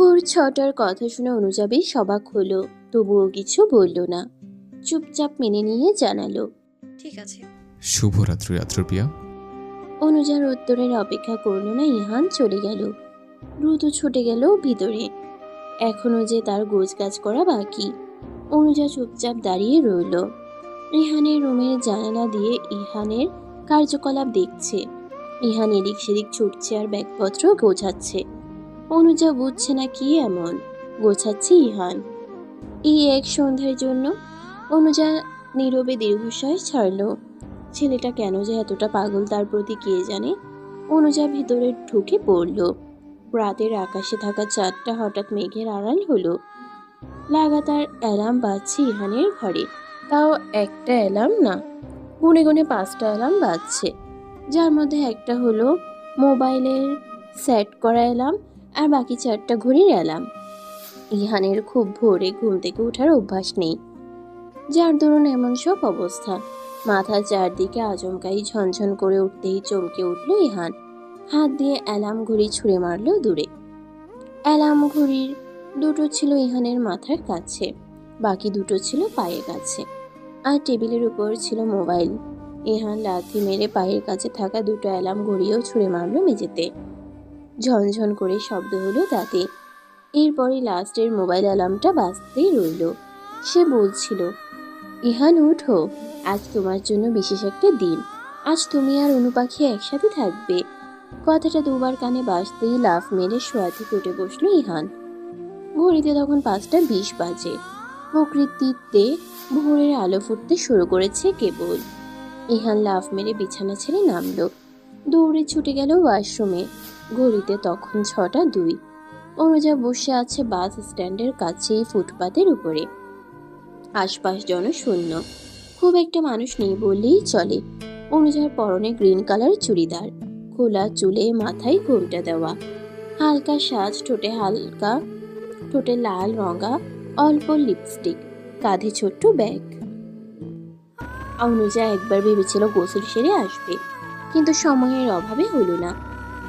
ভোর ছটার কথা শুনে অনুজা সবাক হলো তবুও কিছু বলল না। চুপচাপ মেনে নিয়ে জানালো ঠিক আছে। শুভরাত্রি আত্রপিয়া অনুজার উত্তরের অপেক্ষা করল না ইহান চলে গেল। দ্রুত ছুটে গেল ভিতরে। এখনও যে তার গোছগাছ করা বাকি। অনুজা চুপচাপ দাঁড়িয়ে রইল। ইহানের রুমের জানালা দিয়ে ইহানের কার্যকলাপ দেখছে। ইহান এদিক সেদিক ছুটছে আর ব্যাগপত্র গোছাচ্ছে। অনুজা বুঝছে না কি এমন। গোছাচ্ছে ইহান। এই এক সন্ধ্যার জন্য অনুজা নীরবে দীর্ঘশ্বাস ছাড়লো। ছেলেটা কেন যে এতটা পাগল, তার প্রতি কে জানে? অনুজা ভিতরে ঢুকে পড়ল। রাতের আকাশে থাকা চাঁদটা হঠাৎ মেঘের আড়াল হলো। লাগাতার অ্যালার্ম বাজছে ইহানের ঘরে। তাও একটা অ্যালার্ম না, গুনে গুনে পাঁচটা অ্যালার্ম বাজছে। যার মধ্যে একটা হলো মোবাইলের সেট করা অ্যালার্ম আর বাকি চারটা ঘড়ির অ্যালার্ম ইহানের খুব ভোরে ঘুম থেকে ওঠার অভ্যাস নেই। যার দরুন এমন সব অবস্থা। মাথার চারদিকে আচমকাই ঝনঝন করে উঠতেই চমকে উঠল ইহান। হাত দিয়ে অ্যালার্ম ঘড়ি ছুঁড়ে মারল দূরে। অ্যালার্ম ঘড়ির দুটো ছিল ইহানের মাথার কাছে, বাকি দুটো ছিল পায়ের কাছে। আর টেবিলের উপর ছিল মোবাইল। ইহান লাথি মেরে পায়ের কাছে থাকা দুটো অ্যালার্ম ঘড়িও ছুঁড়ে মারল মেঝেতে। ঝনঝন করে শব্দ হলো তাতে। এরপরে লাস্টের মোবাইল অ্যালার্মটা বাজতেই রইল। সে বলছিল, ইহান, উঠো। আজ তোমার জন্য বিশেষ একটা দিন। আজ তুমি আর অনুপাখি একসাথে থাকবে। কথাটা দুবার কানে বাজতেই লাফ মেরে শোয়া থেকে উঠে বসল ইহান। ঘড়িতে তখন পাঁচটা বিশ বাজে। প্রকৃতিতে ভোরের আলো ফুটতে শুরু করেছে কেবল। ইহান লাফ মেরে বিছানা ছেড়ে নামলো। দৌড়ে ছুটে গেল ওয়াশরুমে। ঘড়িতে তখন ছটা দুই। অনুজা বসে আছে বাস স্ট্যান্ডের কাছেই ফুটপাতের উপরে। আশপাশ জনশূন্য খুব একটা মানুষ নেই বললেই চলে। অনুজার পরনে গ্রিন কালার চুড়িদার, খোলা চুলে মাথায় ঘোমটা দেওয়া। হালকা সাজ, ঠোঁটে হালকা, ঠোঁটে লাল রঙা, অল্প লিপস্টিক, কাঁধে ছোট্ট ব্যাগ। অনুজা একবার ভেবেছিল গোসল সেরে আসবে, কিন্তু সময়ের অভাবে হলো না।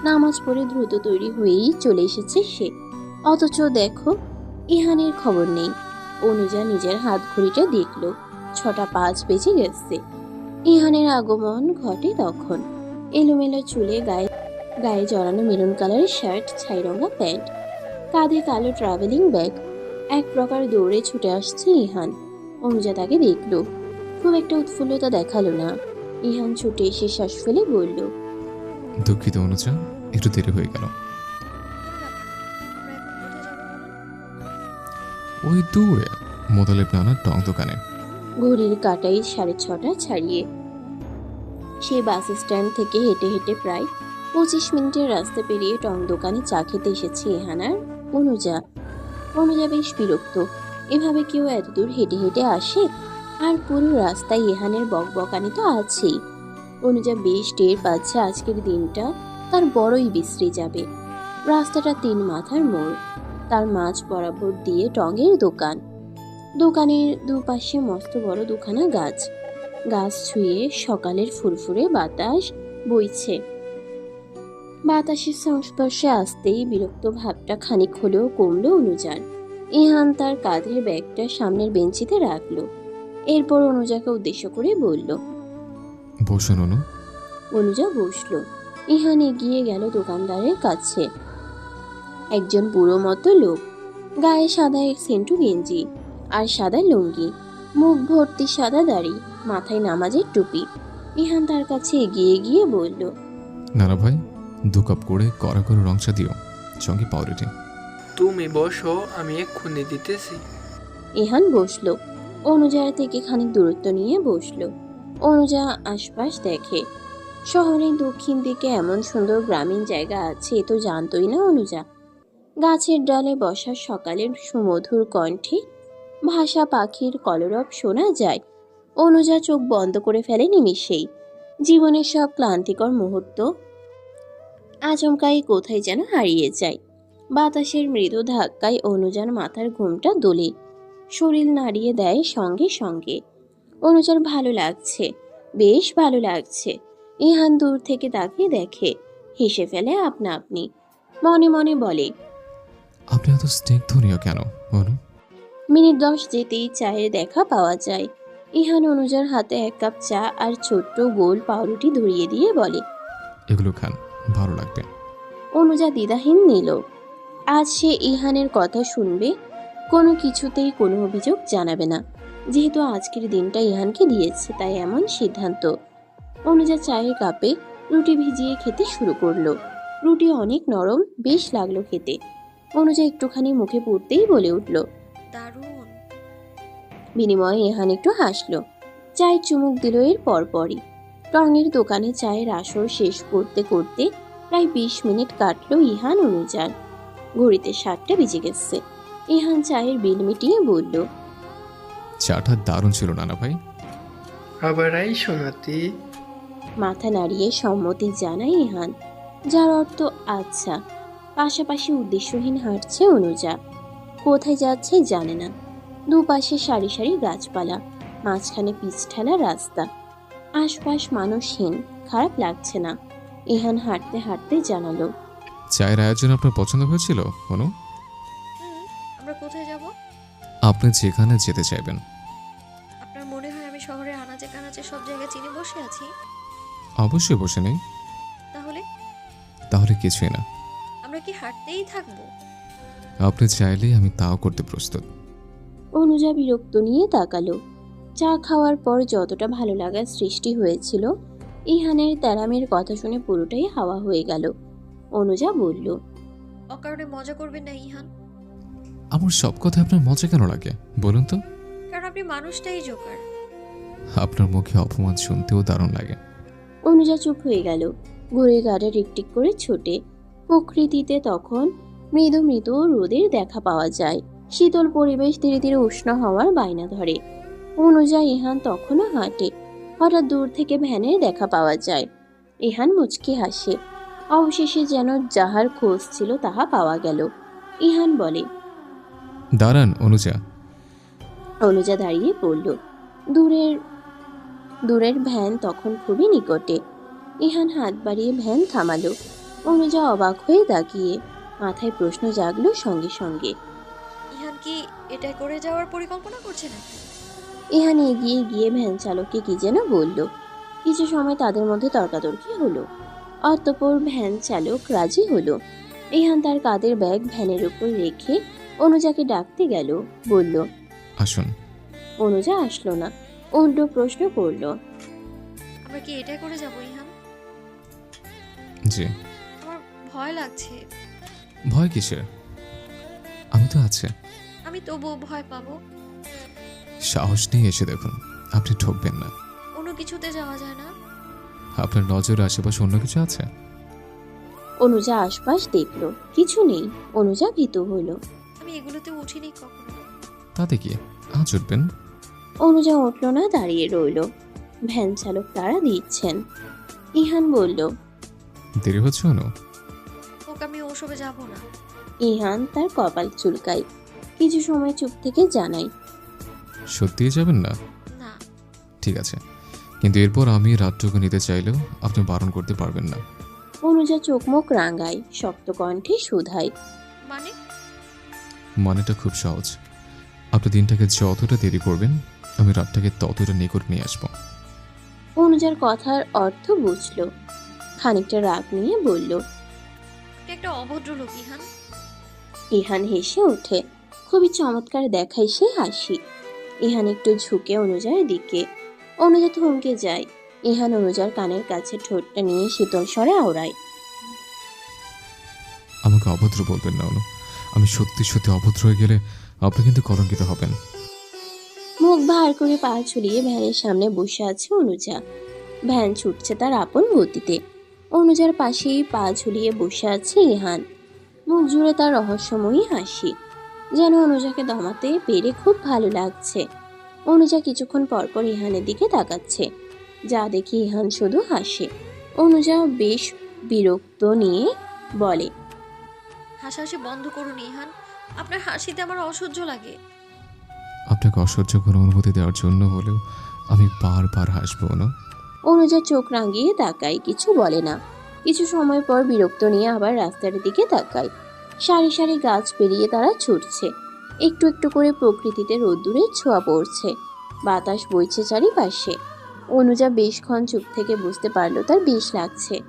নামাজ পড়ে দ্রুত তৈরি হয়েই চলে এসেছে সে। অথচ দেখো, ইহানের খবর নেই। অনুজা নিজের হাত ঘড়িটা দেখল। ছটা পাঁচ বেজে গেছে। ইহানের আগমন ঘটে তখন। এলোমেলো চুলে গায়ে গায়ে জড়ানো মেরুন কালারের শার্ট ছাইরঙা প্যান্ট, কাঁধে কালো ট্রাভেলিং ব্যাগ এক প্রকার দৌড়ে ছুটে আসছে ইহান। অনুজা তাকে দেখল। খুব একটা উৎফুল্লতা দেখাল না। ইহান ছুটে এসে শ্বাস ফেলে বলল দুঃখিত, অনুজা। একটু দেরি হয়ে গেল। ওই দূরে মোতালেব নানা টং দোকানে। ঘড়ির কাটাই সাড়ে ছটা ছাড়িয়ে। সে বাস স্ট্যান্ড থেকে হেঁটে হেঁটে প্রায় পঁচিশ মিনিটের রাস্তা পেরিয়ে টং দোকানে চা খেতে এসেছে এহানার অনুজা। অনুজা বেশ বিরক্ত। এভাবে কেউ এত দূর হেঁটে হেঁটে আসে? আর পুরো রাস্তায় এহানের বকবকানি তো আছেই। অনুজা বেশ টের পাচ্ছে আজকের দিনটা, তার বড়ই বিশ্রী যাবে। রাস্তাটা তিন মাথার মোড়। তার মাঝ বরাবর দিয়ে টঙের দোকান। দোকানের দুপাশে মস্ত বড় দুখানা গাছ। গাছ ছুঁয়ে সকালের ফুরফুরে বাতাস বইছে। বাতাসের সংস্পর্শে আসতেই বিরক্ত ভাবটা খানিক হলেও কমল অনুজার ইহান তার কাঁধের ব্যাগটা সামনের বেঞ্চিতে রাখল। এরপর অনুজাকে উদ্দেশ্য করে বলল বসুন অনু। অনুজা বসল। ইহান এগিয়ে গেল দোকানদারের কাছে। একজন বুড়ো মতো লোক। গায়ে সাদা এক সেন্টু গেঞ্জি আর সাদা লুঙ্গি। মুখ ভর্তি সাদা দাড়ি মাথায় নামাজের টুপি। ইহান তার কাছে এগিয়ে গিয়ে বলল নানা ভাই দু কাপ করে কড়া করে রং চা দিও। সঙ্গে পাউরুটি। তুমি বসো আমি এক্ষুনি দিতেছি। ইহান বসল। অনুজার থেকে খানিক দূরত্ব নিয়ে বসল। অনুজা আশপাশ দেখে। শহরের দক্ষিণ দিকে এমন সুন্দর গ্রামীণ জায়গা আছে, এ তো জানতই না অনুজা। গাছের ডালে বসার সকালের সুমধুর কণ্ঠে ভাষা পাখির কলরব শোনা যায়। অনুজা চোখ বন্ধ করে ফেলে নিমিষেই। জীবনের সব ক্লান্তিকর মুহূর্ত আচমকাই কোথায় যেন হারিয়ে যায়। বাতাসের মৃদু ধাক্কায় অনুজার মাথার ঘুমটা দোলে। শরীর নাড়িয়ে দেয় সঙ্গে সঙ্গে। অনুজার ভালো লাগছে বেশ ভালো লাগছে। ইহান দূর থেকে তাকে দেখে হেসে ফেলে আপনা আপনি। মনে মনে বলে আপনি এত স্নিগ্ধনীয় কেন অনু মিনিট দশ যেতেই চায়ের দেখা পাওয়া যায়। ইহান অনুজার হাতে এক কাপ চা আর ছোট্ট গোল পাউরুটি ধরিয়ে দিয়ে বলে এগুলো খান ভালো লাগবে। অনুজা দ্বিধাহীন নিল। আজ সে ইহানের কথা শুনবে কোনো কিছুতেই কোনো অভিযোগ জানাবে না। যেহেতু আজকের দিনটা ইহানকে দিয়েছে তাই এমন সিদ্ধান্ত। অনুজা চায়ের কাপে রুটি ভিজিয়ে খেতে শুরু করল। রুটি অনেক নরম বেশ লাগল খেতে। অনুজা একটুখানি মুখে পড়তেই বলে উঠল দারুণ। বিনিময়ে ইহান একটু হাসলো। চায়ের চুমুক দিল এর পরপরই। রঙের দোকানে চায়ের আসর শেষ করতে করতে প্রায় বিশ মিনিট কাটলো ইহান অনুযার ঘড়িতে সাতটা বেজে গেছে। ইহান চায়ের বিল মিটিয়ে বলল চাটা দারুণ ছিল নানা ভাই। আবার আই শোনাতি মাথা নাড়িয়ে সম্মতি জানায় ইহান যার অর্থ আচ্ছা পাশাপাশি উদ্দেশ্যহীন হাঁটছে অনুজা। কোথায় যাচ্ছে জানে না। দুপাশে সারি সারি গাছপালা মাঝখানে পিচঢালা রাস্তা। আশপাশ মানুষহীন খারাপ লাগছে না। ইহান হাঁটতে হাঁটতে জানালো। চায়ের আয়োজন আপনার পছন্দ হয়েছিল অনু? আমরা কোথায় যাব? আপনি যেখানে যেতে চাইবেন। আনাচে সব জায়গায় চিনে বসে আছি। অবশ্যই বসে নেই। তাহলে? তাহলে কিছুই না। আমরা কি হাঁটতেই থাকব? আপনি চাইলেই আমি তাও করতে প্রস্তুত। অনুজা বিরক্ত নিয়ে তাকালো। চা খাওয়ার পর যতটা ভালো লাগার সৃষ্টি হয়েছিল ইহানের তেরামের কথা শুনে পুরোটাই হাওয়া হয়ে গেল। অনুজা বলল অকারণে মজা করবেন না ইহান। আমার সব কথা আপনার মজা কেন লাগে? বলুন তো। কারণ আপনি মানুষটাই জোকার। আপনার মুখে অপমান শুনতেও দারুণ লাগে। অনুজা চুপ হয়ে গেল। ঘুড়ির গাড়ে টিকটিক করে ছোটে। প্রকৃতিতে তখন মৃদু মৃদু রোদের দেখা পাওয়া যায়। শীতল পরিবেশ ধীরে ধীরে উষ্ণ হওয়ার বায়না ধরে। অনুজা ইহান তখনও হাঁটে। হঠাৎ দূর থেকে ভ্যানের দেখা পাওয়া যায়। ইহান মুচকি হাসে। অবশেষে যেন যাহার খোঁজ ছিল তাহা পাওয়া গেল। ইহান বলে দাঁড়ান অনুজা। অনুজা দাঁড়িয়ে পড়ল। দূরের দূরের ভ্যান তখন খুবই নিকটে। ইহান হাত বাড়িয়ে ভ্যান থামালো। অনুজা অবাক হয়ে তাকিয়ে মাথায় প্রশ্ন জাগলো সঙ্গে সঙ্গে। ইহান কি এটা করে যাওয়ার পরিকল্পনা করছে নাকি? ইহান এগিয়ে গিয়ে ভ্যান চালককে কি যেন বলল। কিছু সময় তাদের মধ্যে তর্কাতর্কি হলো। অতঃপর ভ্যান চালক রাজি হলো। ইহান তার কাঁধের ব্যাগ ভ্যানের উপর রেখে অনুজাকে ডাকতে গেল বলল আসুন। অনুজা আসলো না। উল্টো প্রশ্ন করল। আমরা কি এটা করে যাব ইহান জি। আমার ভয় লাগছে। ভয় কিসের? আমি তো আছে। আমি তবুও ভয় পাবো। সাহস নিয়ে এসে দেখুন আপনি ঠকবেন না। অন্য কিছুতে যাওয়া যায় না। আপনার নজর আশেপাশে অন্য কিছু আছে? অনুজা আশপাশ দেখল কিছু নেই। অনুজা ভীত হলো আমি এগুলোতে উঠিনি কখনো। তাতে কি? আজ উঠবেন? অনুজা উঠল না দাঁড়িয়ে রইল। ভ্যান চালক তারা দিচ্ছেন। ইহান বলল দেরি হচ্ছে অনু? হোক আমি ওসবে যাব না। ইহান তার কপাল চুলকায়। কিছু সময় চুপ থেকে জানাই সত্যিই যাবেন না? না। ঠিক আছে। কিন্তু এরপর আমি রাতটুকু নিতে চাইলেও আপনি বারণ করতে পারবেন না। অনুজা চোখ মুখ রাঙায় শক্ত কণ্ঠে শুধায় মানে? মানেটা খুব সহজ। আপনি দিনটাকে যতটা দেরি করবেন আমি রাতটাকে ততটা নিকট নিয়ে আসব। অনুজার কথার অর্থ বুঝলো। খানিকটা রাগ নিয়ে বলল একটা অভদ্র লোক ইহান। ইহান হেসে ওঠে। খুবই চমৎকার দেখায় সে হাসি। ইহান একটু ঝুঁকে অনুজার দিকে। অনুজা থমকে যায়। ইহান অনুজার কানের কাছে ঠোঁটটা নিয়ে শীতল স্বরে আওড়ায় আমাকে অভদ্র বলবেন না অনু। আমি সত্যি সত্যি অভদ্র হয়ে গেলে আপনি কিন্তু কলঙ্কিত হবেন। মুখ ভার করে পা ছুলিয়ে ভ্যানের সামনে বসে আছে অনুজা। ভ্যান ছুটছে তার আপন গতিতে। অনুজার পাশেই পা ঝুলিয়ে বসে আছে ইহান মুখ জুড়ে তার রহস্যময়ী হাসি। যেন অনুজাকে দমাতে পেরে খুব ভালো লাগছে। অনুজা কিছুক্ষণ পরপর ইহানের দিকে তাকাচ্ছে। যা দেখি ইহান শুধু হাসে। অনুজা বেশ বিরক্ত নিয়ে বলে, হাসাহাসি বন্ধ করুন ইহান আপনার হাসিতে আমার অসহ্য লাগে। আপনাকে অসহ্যকর অনুভূতি দেওয়ার জন্য হলেও আমি বারবার হাসবো, অনু। অনুজা চোখ রাঙিয়ে তাকায়, কিছু বলে না। কিছু সময় পর বিরক্ত নিয়ে আবার রাস্তার দিকে তাকায়। সারি সারি গাছ পেরিয়ে তারা ছুটছে। একটু একটু করে প্রকৃতিতে রোদ্দুরের ছোঁয়া পড়ছে। বাতাস বইছে চারিপাশে। অনুজা বেশক্ষণ চুপ থেকে বুঝতে পারল তার বেশ লাগছে।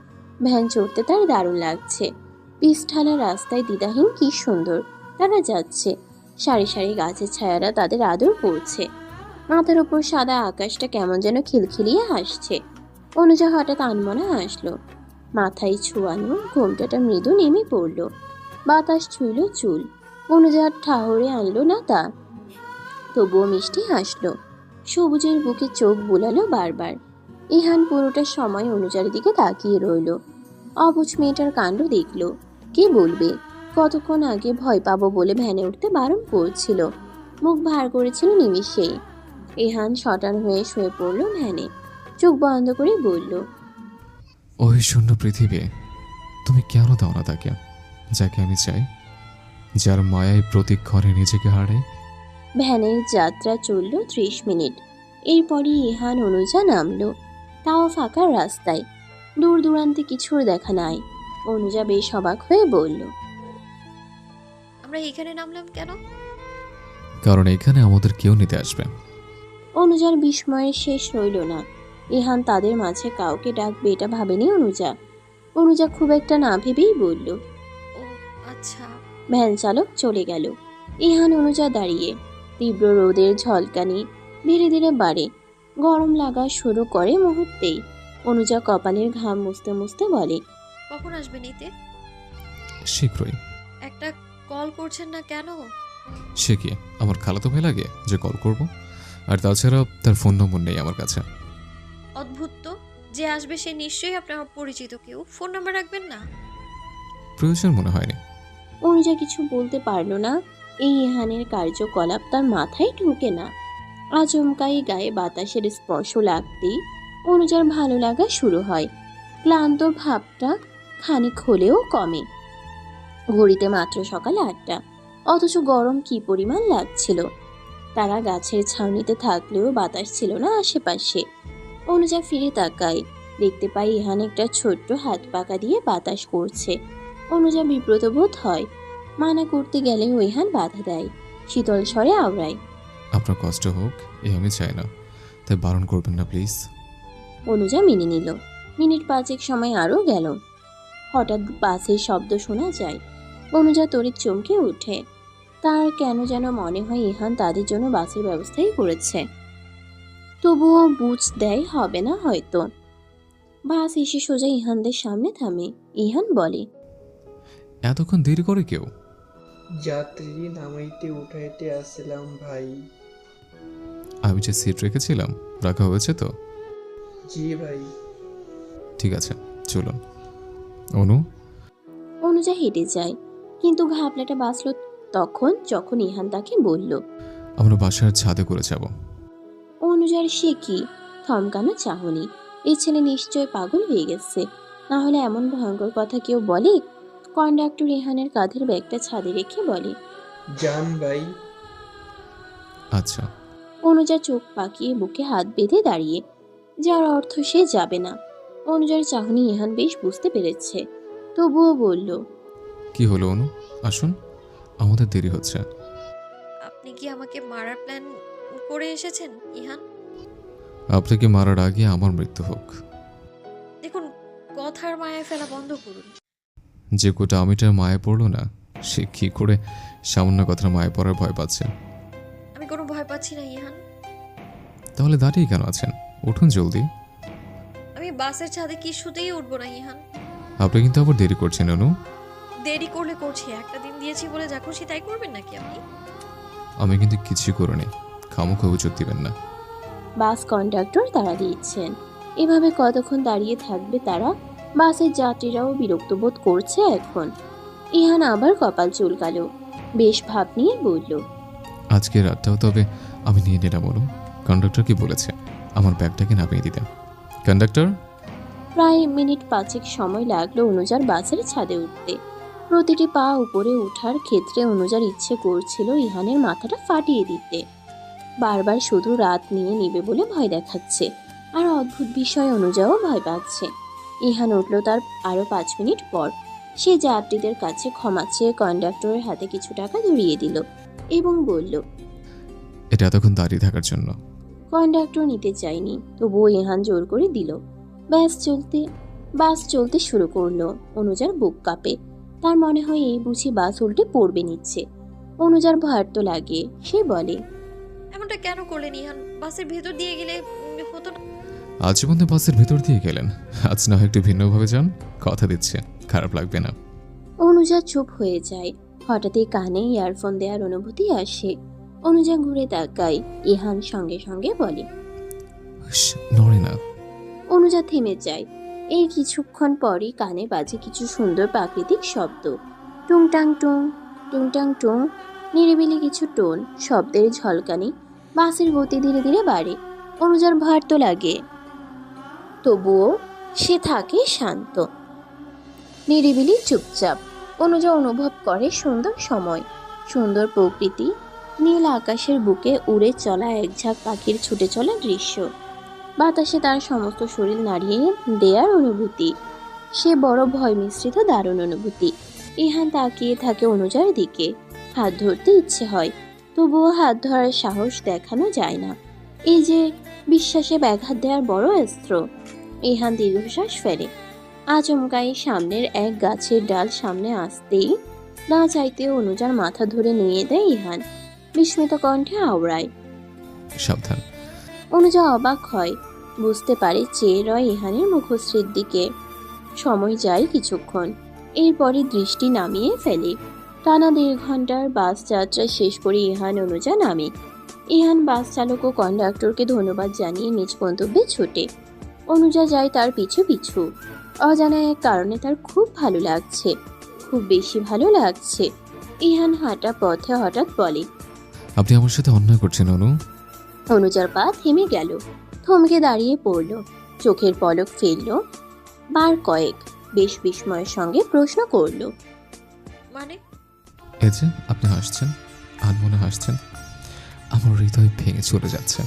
ভ্যান চড়তে তার দারুণ লাগছে। পিসঢালা রাস্তায় দ্বিধাহীন কি সুন্দর। তারা যাচ্ছে। সারি সারি গাছের ছায়ারা তাদের আদর করছে। মাথার ওপর সাদা আকাশটা কেমন যেন খিলখিলিয়ে হাসছে। অনুজা হঠাৎ আনমনা হাসলো। মাথায় ছুয়ানো ঘোমটাটা মৃদু নেমে পড়ল। বাতাস ছুঁইল চুল। অনুজা ঠাহরে আনলো না তা। তবুও মিষ্টি হাসলো। সবুজের বুকে চোখ বুলালো বারবার। ইহান পুরোটা সময় অনুজার দিকে তাকিয়ে রইল। অবুজ মেয়েটার কাণ্ড দেখল। কে বলবে? কতক্ষণ আগে ভয় পাবো বলে ভ্যানে উঠতে বারণ করছিল। মুখ ভার করেছিল নিমিষেই। এহান শটান হয়ে শুয়ে পড়ল ভ্যানে। চোখ বন্ধ করে বলল ওই শূন্য পৃথিবী তুমি কেন দাও না তাকে যাকে আমি চাই যার মায়ায় প্রতিক্ষণে নিজেকে হারাই ভ্যানের যাত্রা চলল ত্রিশ মিনিট। এরপরই ইহান অনুজা নামলো। তাও ফাঁকা রাস্তায়। দূর দূরান্তে কিছুর দেখা নাই। অনুজা বেশ অবাক হয়ে বলল আমরা এখানে নামলাম কেন? কারণ এখানে আমাদের কেউ নিতে আসবে। অনুজার বিস্ময়ের শেষ রইল না। ইহান তাদের মাঝে কাউকে ডাকবে এটা ভাবেনি অনুজা। অনুজা খুব একটা না ভেবেই বলল ও আচ্ছা। ভ্যান চালক চলে গেল। ইহান অনুজা দাঁড়িয়ে তীব্র রোদের ঝলকানি ধীরে ধীরে বাড়ে। গরম লাগা শুরু করে মুহূর্তেই। অনুজা কপালের ঘাম মুছতে মুছতে বলে কখন আসবে নিতে? শীঘ্রই। একটা কল করছেন না কেন? সে কি? আমার খালাতো ভাই লাগে যে কল করব? আর তাছাড়া তার ফোন নম্বর নেই আমার কাছে। অদ্ভুত তো। যে আসবে সে নিশ্চয়ই আপনার পরিচিত কেউ। ফোন নাম্বার রাখবেন না? প্রয়োজন মনে হয়নি। অনুজা কিছু বলতে পারল না। এই ইহানের কার্যকলাপ তার মাথায় ঢুকে না। আচমকাই গায়ে বাতাসের স্পর্শ লাগতেই অনুজার ভালো লাগা শুরু হয়। ক্লান্ত ভাবটা খানিক হলেও কমে। ঘড়িতে মাত্র সকাল আটটা। অথচ গরম কি পরিমাণ লাগছিল? তারা গাছের ছাউনিতে থাকলেও বাতাস ছিল না আশেপাশে। অনুজা ফিরে তাকায়। দেখতে পাই ইহান একটা ছোট্ট হাত পাকা দিয়ে বাতাস করছে। অনুজা বিব্রত বোধ হয়। মানা করতে গেলে ওইহান বাধা দেয়। শীতল স্বরে আওড়ায়। আপনার কষ্ট হোক এ আমি চাই না। তাই বারণ করবেন না প্লিজ। অনুজা মেনে নিল। মিনিট পাঁচেক সময় আরও গেল। হঠাৎ বাসের শব্দ শোনা যায়। অনুজা তড়িৎ চমকে ওঠে তার কেন যেন মনে হয় ইহান তাদের জন্য বাসের ব্যবস্থাই করেছে। তবুও বুঝ দেয় হবে না হয়তো। বাস এসে সোজা ইহানদের সামনে থামে। ইহান বলে এতক্ষণ দেরি করে কেউ? যাত্রী নামাইতে উঠাইতে আসছিলাম ভাই। আমি যে সিট রেখেছিলাম রাখা হয়েছে তো? জি ভাই। ঠিক আছে চলুন। অনু? অনুজা হেঁটে যায়। কিন্তু ঘাবলাটা বাঁচল তখন যখন ইহান তাকে বলল আমরা বাসার ছাদে করে যাব। অনুজার সে কি? থমকানো চাহনি। এই ছেলে নিশ্চয় পাগল হয়ে গেছে। না হলে এমন ভয়ঙ্কর কথা কেউ বলে? কন্ডাক্টর রেহানের কাঁধের ব্যাগটা ছাদে রেখে বলে যান ভাই। আচ্ছা। অনুজা চোখ পাকিয়ে বুকে হাত বেঁধে দাঁড়িয়ে যার অর্থ সে যাবে না। অনুজার চাহনি ইহান বেশ বুঝতে পেরেছে। তবুও বলল কি হলো অনু? আসুন আমাদের দেরি হচ্ছে। আপনি কি আমাকে মারার প্ল্যান করে এসেছেন ইহান? আপনাকে মারার আগে আমার মৃত্যু হোক? দেখুন কথার মায়ায় ফেলা বন্ধ করুন। যে কোটা আমিটার মায়ে পড়ল না সে কি করে সামান্য কথার মায়ে পড়ার ভয় পাচ্ছে? আমি কোনো ভয় পাচ্ছি না ইহান। তাহলে দাঁড়িয়ে কেন আছেন? উঠুন জলদি। আমি বাসের ছাদে কিছুতেই উঠবো না ইহান। আপনি কিন্তু আবার দেরি করছেন অনু। দেরি করলে করছি একটা দিন দিয়েছি বলে যা খুশি তাই করবেন নাকি আপনি? আমি কিন্তু কিছুই করিনি। খামুখে উচুর দিবেন না। বাস কন্ডাক্টর তারা দিচ্ছেন। এভাবে কতক্ষণ দাঁড়িয়ে থাকবে তারা? বাসের যাত্রীরাও বিরক্ত বোধ করছে এখন। ইহান আবার কপাল চুলকালো। বেশ ভাব নিয়ে বলল আজকে রাতটাও তবে আমি নিয়ে নিলাম অনু কন্ডাক্টর কি বলেছে? আমার ব্যাগটাকে নামিয়ে দিতে। কন্ডাক্টর? প্রায় মিনিট পাঁচেক সময় লাগল অনুজার বাসের ছাদে উঠতে। প্রতিটি পা উপরে ওঠার ক্ষেত্রে অনুজার ইচ্ছে করছিল ইহানের মাথাটা ফাটিয়ে দিতে। বারবার শুধু রাত নিয়ে নিবে বলে ভয় দেখাচ্ছে আর অদ্ভুত বিষয় অনুযাও ভয় পাচ্ছে। ইহান উঠল তার আরও পাঁচ মিনিট পর। সে যাত্রীদের কাছে ক্ষমা চেয়ে কন্ডাক্টরের হাতে কিছু টাকা ধরিয়ে দিল এবং বলল এটা এতক্ষণ দাঁড়িয়ে থাকার জন্য। কন্ডাক্টর নিতে চায়নি তবুও ইহান জোর করে দিল। ব্যাস চলতে বাস চলতে শুরু করল। অনুজার বুক কাঁপে। তার মনে হয় এই বুঝি বাস উল্টে পড়বে নিচ্ছে। অনুজার ভয় তো লাগে সে বলে। এমনটা কেন করলেন ইহান? বাসের ভেতর দিয়ে গেলে হতো না। আজীবন বাসের ভেতর দিয়ে গেলেন। আজ না হয় একটু ভিন্নভাবে যান কথা দিচ্ছে খারাপ লাগবে না। অনুজা চুপ হয়ে যায়। হঠাৎই কানে ইয়ারফোন দেওয়ার অনুভূতি আসে। অনুজা ঘুরে তাকায় ইহান সঙ্গে সঙ্গে বলে নড়ে না। অনুজা থেমে যায়। এই কিছুক্ষণ পরই কানে বাজে কিছু সুন্দর প্রাকৃতিক শব্দ। টুংটাং টুং টুংটাং টুং নিরিবিলি কিছু টোন, শব্দের ঝলকানি, বাসের গতি ধীরে ধীরে বাড়ে, অনুজার ভার তো লাগে। তবুও সে থাকে শান্ত। নিরিবিলি চুপচাপ, অনুজা অনুভব করে সুন্দর সময়, সুন্দর প্রকৃতি, নীল আকাশের বুকে উড়ে চলা একঝাঁক পাখির ছুটে চলা দৃশ্য। বাতাসে তার সমস্ত শরীর নাড়িয়ে দেয়ার অনুভূতি। সে বড় ভয় মিশ্রিত দারুণ অনুভূতি। ইহান তাকিয়ে থাকে অনুজার দিকে। হাত ধরতে ইচ্ছে হয়, তবুও হাত ধরার সাহস দেখানো যায় না। এই যে, বিশ্বাসে ব্যাঘাত দেওয়ার বড় অস্ত্র। ইহান দীর্ঘশ্বাস ফেলে। আচমকাই সামনের এক গাছের ডাল সামনে আসতেই না চাইতে অনুজার মাথা ধরে নিয়ে দেয় ইহান। বিস্মিত কণ্ঠে আওড়ায়। সাবধান। অনুজা অবাক হয়। বুঝতে পারে চেয়ে রয় ইহানের মুখশ্রীর দিকে। সময় যায় কিছুক্ষণ। এরপরে দৃষ্টি নামিয়ে ফেলে। টানা দেড় ঘণ্টার বাস যাত্রা শেষ করে ইহান অনুজা নামে। ইহান বাস চালক ও কন্ডাক্টরকে ধন্যবাদ জানিয়ে নিজ গন্তব্যে ছোটে। অনুজা যায় তার পিছু পিছু। অজানা এক কারণে তার খুব ভালো লাগছে। খুব বেশি ভালো লাগছে। ইহান হাঁটা পথে হঠাৎ বলে, আপনি আমার সাথে অন্যায় করছেন অনু। অনুজার পা থেমে গেল। থমকে দাঁড়িয়ে পড়ল। চোখের পলক ফেলল। বার কয়েক বেশ বিস্ময়ের সঙ্গে প্রশ্ন করল মানে? এই যে আপনি হাসছেন আনমনে হাসছেন। আমার হৃদয় ভেঙে চলে যাচ্ছে।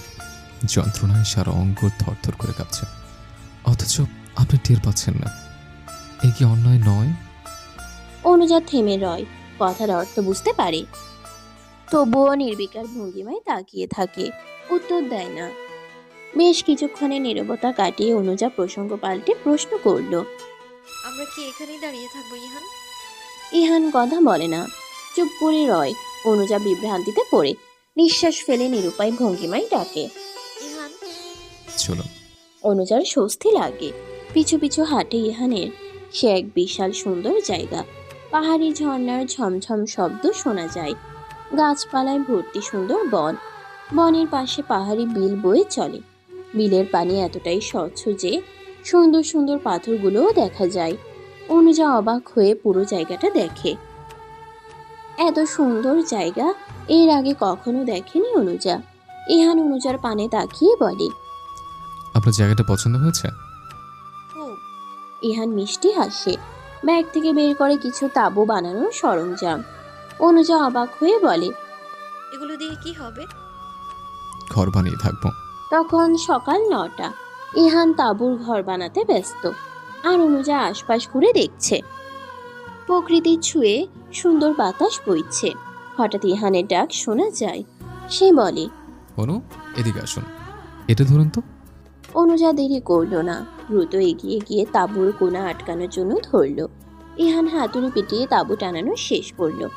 যন্ত্রণায় সারা অঙ্গ থরথর করে কাঁপছে। অথচ আপনি টের পাচ্ছেন না। এ কি অন্যায় নয়? অনুজা থেমে রয়। কথার অর্থ বুঝতে পারে। তবুও নির্বিকার ভঙ্গিমায় তাকিয়ে থাকে। উত্তর দেয় না। বেশ কিছুক্ষণে নীরবতা কাটিয়ে অনুজা প্রসঙ্গ পাল্টে প্রশ্ন করল আমরা কি এখানেই দাঁড়িয়ে থাকব ইহান? ইহান কথা বলে না। চুপ করে রয়। অনুজা বিভ্রান্তিতে পড়ে। নিঃশ্বাস ফেলে নিরুপায় ভঙ্গিমায় ডাকে। ইহান? অনুজার স্বস্তি লাগে। পিছু পিছু হাঁটে ইহানের। সে এক বিশাল সুন্দর জায়গা। পাহাড়ি ঝর্ণার ঝমঝম শব্দ শোনা যায়। গাছপালায় ভর্তি সুন্দর বন। বনের পাশে পাহাড়ি বিল বয়ে চলে। বিলের পানি এতটাই স্বচ্ছ যে সুন্দর সুন্দর পাথরগুলোও দেখা যায়। অনুজা অবাক হয়ে পুরো জায়গাটা দেখে। এত সুন্দর জায়গা এর আগে কখনো দেখেনি অনুজা। ইহান অনুজার পানে তাকিয়ে বলে আপনার জায়গাটা পছন্দ হয়েছে? ইহান মিষ্টি হাসে। ব্যাগ থেকে বের করে কিছু তাবু বানানোর সরঞ্জাম। অনুজা অবাক হয়ে বলে এগুলো দিয়ে কি হবে? ঘর বানিয়ে থাকব। তখন সকাল নটা ইহান তাঁবুর ঘর বানাতে ব্যস্ত। আর অনুজা আশপাশ ঘুরে দেখছে। প্রকৃতি ছুঁয়ে সুন্দর বাতাস বইছে। হঠাৎ ইহানের ডাক শোনা যায়। সে বলে অনু এদিকে আসুন। এটা ধরুন তো। অনুজা দেরি করল না। দ্রুত এগিয়ে গিয়ে তাঁবুর কোনা আটকানোর জন্য ধরলো। ইহান হাতুড়ি পিটিয়ে তাঁবু টানানো শেষ করল।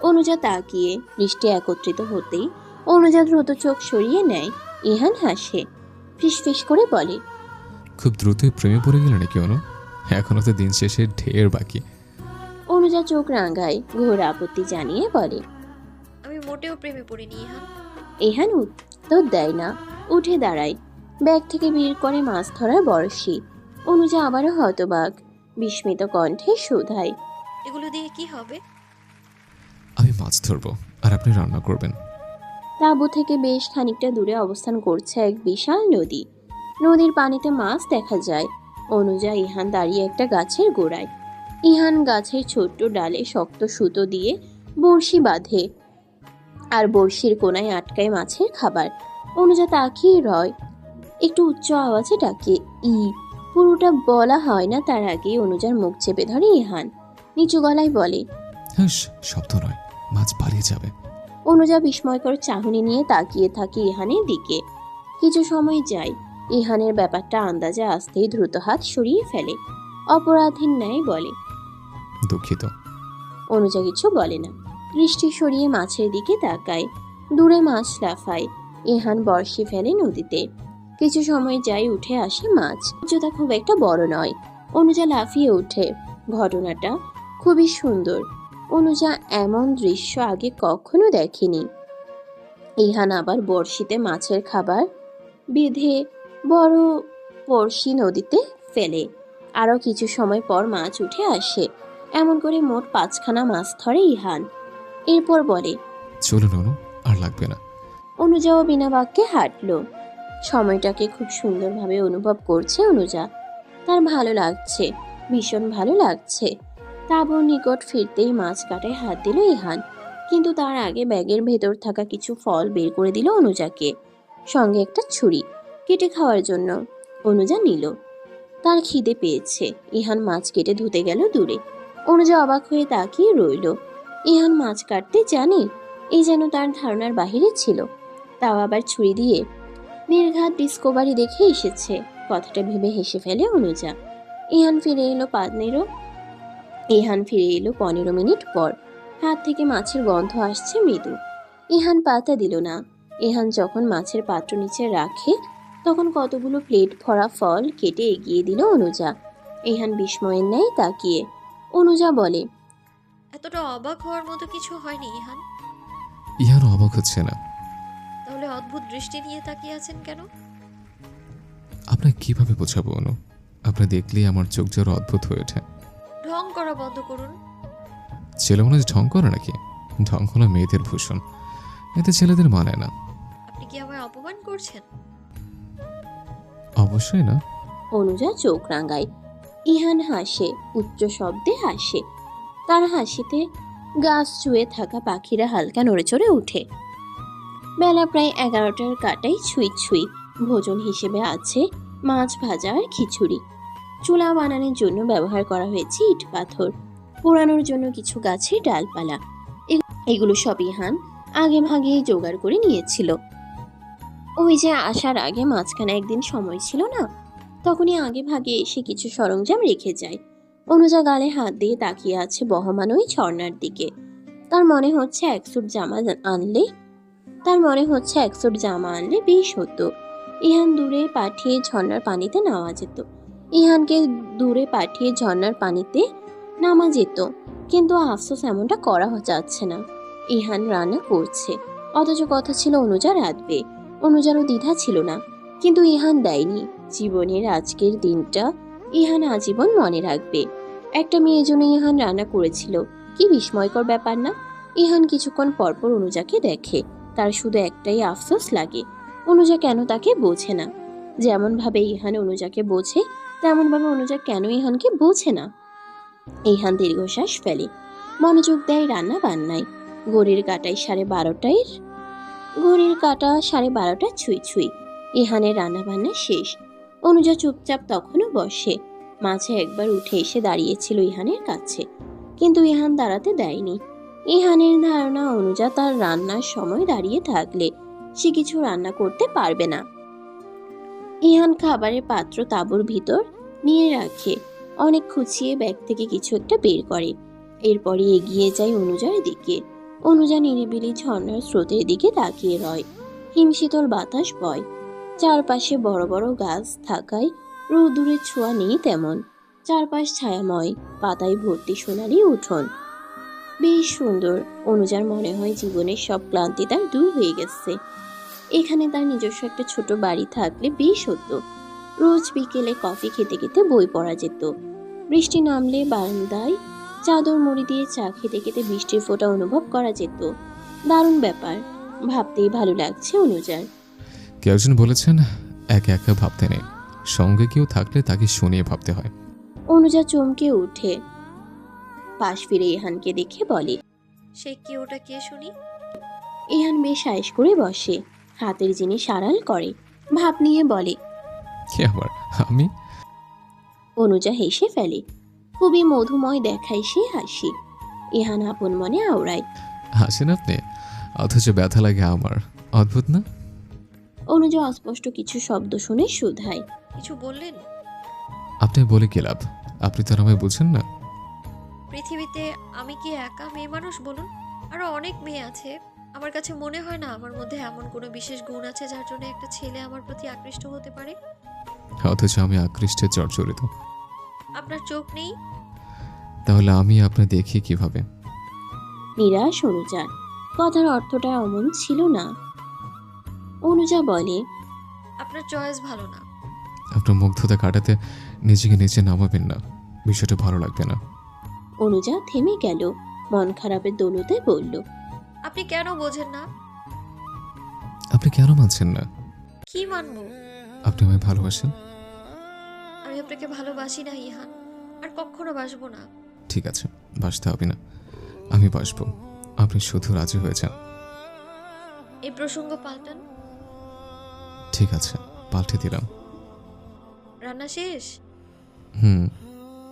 অনুজা তাকিয়ে দৃষ্টি একত্রিত হতেই অনুজা দ্রুত চোখ সরিয়ে নেয়। ইহান হাসে। ফিসফিস করে বলে খুব দ্রুতই প্রেমে পড়ে গেল নাকি অনু? এখনও তো দিন শেষে ঢের বাকি। অনুজা চোখ রাঙায় ঘোর আপত্তি জানিয়ে বলে আমি মোটেও প্রেমে পড়িনি ইহান। ইহান উত্তর দেয় না। উঠে দাঁড়ায়। ব্যাগ থেকে বের করে মাছ ধরার বড়শি অনুজা আবারও হতবাক। বিস্মিত কণ্ঠে শোধায় এগুলো দিয়ে কি হবে? আমি মাছ ধরবো আর আপনি রান্না করবেন। তাঁবু থেকে বেশ খানিকটা দূরে অবস্থান করছে এক বিশাল নদী। নদীর পানিতে মাছ দেখা যায়। অনুজা ইহান দাঁড়িয়ে একটা গাছের গোড়ায়। ইহান গাছের ছোট্ট ডালে শক্ত সুতো দিয়ে বড়শি বাঁধে আর বড়শির কোনায় আটকায় মাছের খাবার। অনুজা তাকিয়ে রয়। একটু উচ্চ আওয়াজে ডাকে, ই, পুরোটা বলা হয় না? তার আগে অনুজার মুখ চেপে ধরে ইহান। নিচু গলায় বলে শব্দ নয়, মাছ পালিয়ে যাবে। অনুজা বিস্ময়কর চাহনি নিয়ে তাকিয়ে থাকে ইহানের দিকে। কিছু সময় যায় ইহানের ব্যাপারটা আন্দাজে আসতেই দ্রুত হাত সরিয়ে ফেলে। অপরাধীর ন্যায় বলে দুঃখিত। অনুজা কিছু বলে না। দৃষ্টি সরিয়ে মাছের দিকে তাকায় দূরে মাছ লাফায় ইহান বর্ষি ফেলে নদীতে। কিছু সময় যাই উঠে আসে মাছ। উচ্চতা খুব একটা বড় নয়। অনুজা লাফিয়ে ওঠে। ঘটনাটা খুবই সুন্দর। অনুজা এমন দৃশ্য আগে কখনো দেখেনি। ইহান আবার বড়শিতে মাছের খাবার বেঁধে বড় বড়শি নদীতে ফেলে। আরও কিছু সময় পর মাছ উঠে আসে। এমন করে মোট পাঁচখানা মাছ ধরে ইহান। এরপর বলে চলুন অনু আর লাগবে না। অনুজাও বিনা বাক্যে হাঁটলো। সময়টাকে খুব সুন্দরভাবে অনুভব করছে অনুজা। তার ভালো লাগছে ভীষণ ভালো লাগছে। তাবুর নিকট ফিরতেই মাছ কাটায় হাত দিল ইহান। কিন্তু তার আগে ব্যাগের ভেতর থাকা কিছু ফল বের করে দিল অনুজাকে। সঙ্গে একটা ছুরি কেটে খাওয়ার জন্য অনুজা নিল। তার খিদে পেয়েছে। ইহান মাছ কেটে ধুতে গেল দূরে। অনুজা অবাক হয়ে তাকিয়ে রইল। ইহান মাছ কাটতে জানে এই যেন তার ধারণার বাহিরে ছিল। তাও আবার ছুরি দিয়ে নির্ঘাত ডিসকোভারি দেখে এসেছে। কথাটা ভেবে হেসে ফেলে অনুজা। ইহান ফিরে এলো পনেরো ইহান ফিরে এলো পনেরো মিনিট পর। হাত থেকে মাছের গন্ধ আসছে মৃদু। ইহান পাতা দিল না। ইহান যখন মাছের পাত্র নিচে রাখে তখন কতগুলো প্লেট ভরা ফল কেটে এগিয়ে দিল অনুজা। ইহান বিস্ময়ের ন্যায় তাকিয়ে। অনুজা বলে এতটা অবাক হওয়ার মতো কিছু হয়নি ইহান। ইহারও অবাক হচ্ছে না। তাহলে অদ্ভুত দৃষ্টি নিয়ে তাকিয়ে আছেন কেন? আপনাকে কীভাবে বোঝাবো অনু? আপনি দেখলেই আমার চোখ জোর অদ্ভুত হয়ে ওঠে। করা বন্ধ করুন। ছেলে মনে হয় ঢং করে নাকি? ঢং হলো মেয়েদের ভূষণ। এতে ছেলেদের মানে না। আপনি কি আমায় অপমান করছেন? অবশ্যই না। অনুজা চোখ রাঙায়। ইহান হাসে উচ্চ শব্দে হাসে। তার হাসিতে গাছ চুয়ে থাকা পাখিরা হালকা নড়েচড়ে ওঠে। বেলা প্রায় এগারোটার কাটাই ছুঁই ছুঁই। ভোজন হিসেবে আছে মাছ ভাজা আর খিচুড়ি। চুলা বানানোর জন্য ব্যবহার করা হয়েছে ইট পাথর। পোড়ানোর জন্য কিছু গাছের ডালপালা। এগুলো সব ইহান আগে ভাগেই জোগাড় করে নিয়েছিল। ওই যে আসার আগে মাঝখানে একদিন সময় ছিল না, তখনই আগে ভাগে এসে কিছু সরঞ্জাম রেখে যায়। অনুজা গালে হাত দিয়ে তাকিয়ে আছে বহমান ওই ঝর্ণার দিকে। তার মনে হচ্ছে এক সুট জামা আনলে, তার মনে হচ্ছে এক সুট জামা আনলে বেশ হতো। ইহান দূরে পাঠিয়ে ঝর্ণার পানিতে নেওয়া যেত। ইহানকে দূরে পাঠিয়ে ঝর্ণার পানিতে নামা যেত, কিন্তু আফসোস এমনটা করা যাচ্ছে না। ইহান রান্না করছে। অথচ কথা ছিল অনুজা রাঁধবে অনুজারও দ্বিধা ছিল না। কিন্তু ইহান দেয়নি। জীবনের আজকের দিনটা ইহান আজীবন মনে রাখবে। একটা মেয়ের জন্য ইহান রান্না করেছিল। কি বিস্ময়কর ব্যাপার না? ইহান কিছুক্ষণ পরপর অনুজাকে দেখে। তার শুধু একটাই আফসোস লাগে। অনুজা কেন তাকে বোঝে না? যেমন ভাবে ইহান অনুজাকে বোঝে তেমন ভাবে অনুজা কেন ইহানকে বোঝে না? ইহান দীর্ঘশ্বাস ফেলে। মনোযোগ দেয় রান্না বান্নায়। ঘড়ির কাটায় সাড়ে বারোটায় ঘড়ির কাটা সাড়ে বারোটা ছুঁই ছুঁই। ইহানের রান্না বান্না শেষ। অনুজা চুপচাপ তখনও বসে। মাঝে একবার উঠে এসে দাঁড়িয়েছিল ইহানের কাছে। কিন্তু ইহান দাঁড়াতে দেয়নি। ইহানের ধারণা অনুজা তার রান্নার সময় দাঁড়িয়ে থাকলে সে কিছু রান্না করতে পারবে না। ইহান খাবারের পাত্র তাঁবুর ভিতর নিয়ে রাখে। অনেক খুঁচিয়ে ব্যাগ থেকে কিছু একটা বের করে। এরপরে এগিয়ে যায় অনুজার দিকে। অনুজা নিরিবিলি ঝর্ণার স্রোতের দিকে তাকিয়ে রয়। হিমশীতল বাতাস বয়। চারপাশে বড় বড় গাছ থাকায় রোদুরের ছোঁয়া নেই তেমন। চারপাশ ছায়াময়, পাতায় ভর্তি সোনালি উঠোন। বেশ সুন্দর, অনুজার মনে হয় জীবনের সব ক্লান্তি তার দূর হয়ে গেছে। এখানে তার নিজস্ব একটা ছোট বাড়ি থাকলে বেশ হতো। রোজ বিকেলে কফি খেতে খেতে বই পড়া যেত। বৃষ্টি নামলে বারান্দায় চাদর মুড়ি দিয়ে চা খেতে খেতে বৃষ্টির ফোঁটা অনুভব করা যেত। দারুণ ব্যাপার ভাবতেই ভালো লাগছে অনুজার। কেউ একজন বলেছেন একা একা ভাবতে নেই সঙ্গে কেউ থাকলে তাকে শুনিয়ে ভাবতে হয়। অনুজা চমকে উঠে পাশ ফিরে ইহানকে দেখে বলে সে কি ওটা কে শুনি? ইহান বেশ আয়েস করে বসে। হাতের জিনিস আড়াল করে ভাব নিয়ে বলে কি আবার আমি? অনুজা হেসে ফেলে খুবই মধুময় দেখায় সে হাসি ইহান আপন মনে আওড়ায়। হাসেন আপনি? অথচ ব্যথা লাগে আমার অদ্ভুত না? অনুজা অস্পষ্ট কিছু শব্দ শুনে শুধায় কিছু বললেন? আপনি বলে কি লাভ? আপনি তো আর আমায় বুঝেন না। পৃথিবীতে আমি কি একা মেয়ে মানুষ বলুন? আরও অনেক মেয়ে আছে। আমার কাছে মনে হয় না আমার মধ্যে এমন কোনো বিশেষ গুণ আছে যার জন্য একটা ছেলে আমার প্রতি আকৃষ্ট হতে পারে। অথচ আমি আকৃষ্টে জর্জরিত আপনার চোখ নেই? তাহলে আমি আপনার দেখি কীভাবে? নিরাশ অনুজা কথার অর্থটা অমন ছিল না। অনুজা বলে আপনার চয়েস ভালো না। আপনার মুগ্ধতা কাটাতে নিজেকে নিচে নামাবেন না। বিষয়টা ভালো লাগবে না। অনুজা থেমে গেল। মন খারাপের দৌলতে বলল আপনি কেন বোঝেন না? আপনি কেন মানছেন না? কি মানবো? আপনি আমায় ভালোবাসেন? আমি আপনাকে ভালোবাসি না ইহান। আর কখনো বাসবো না। ঠিক আছে বাসতে হবে না। আমি বাসবো। আপনি শুধু রাজি হয়ে যান। এই প্রসঙ্গ পাল্টান। ঠিক আছে পাল্টে দিলাম। রান্না শেষ? হুম।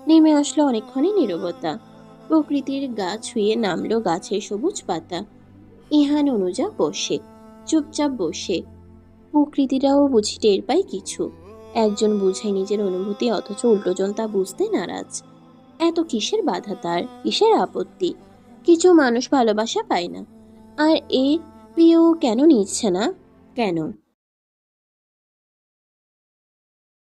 নেমে আসলো অনেকক্ষণই নীরবতা। প্রকৃতির গা ছুঁয়ে নামলো গাছের সবুজ পাতা। ইহান অনুজা বসে, চুপচাপ বসে। প্রকৃতিরাও বুঝি টের পায় কিছু। একজন বুঝায় নিজের অনুভূতি, অথচ উল্টোজন তা বুঝতে নারাজ। এত কিসের বাধা তার? কিসের আপত্তি? কিছু মানুষ ভালোবাসা পায় না। আর এ প্রিয় কেন নিচ্ছে না? কেন?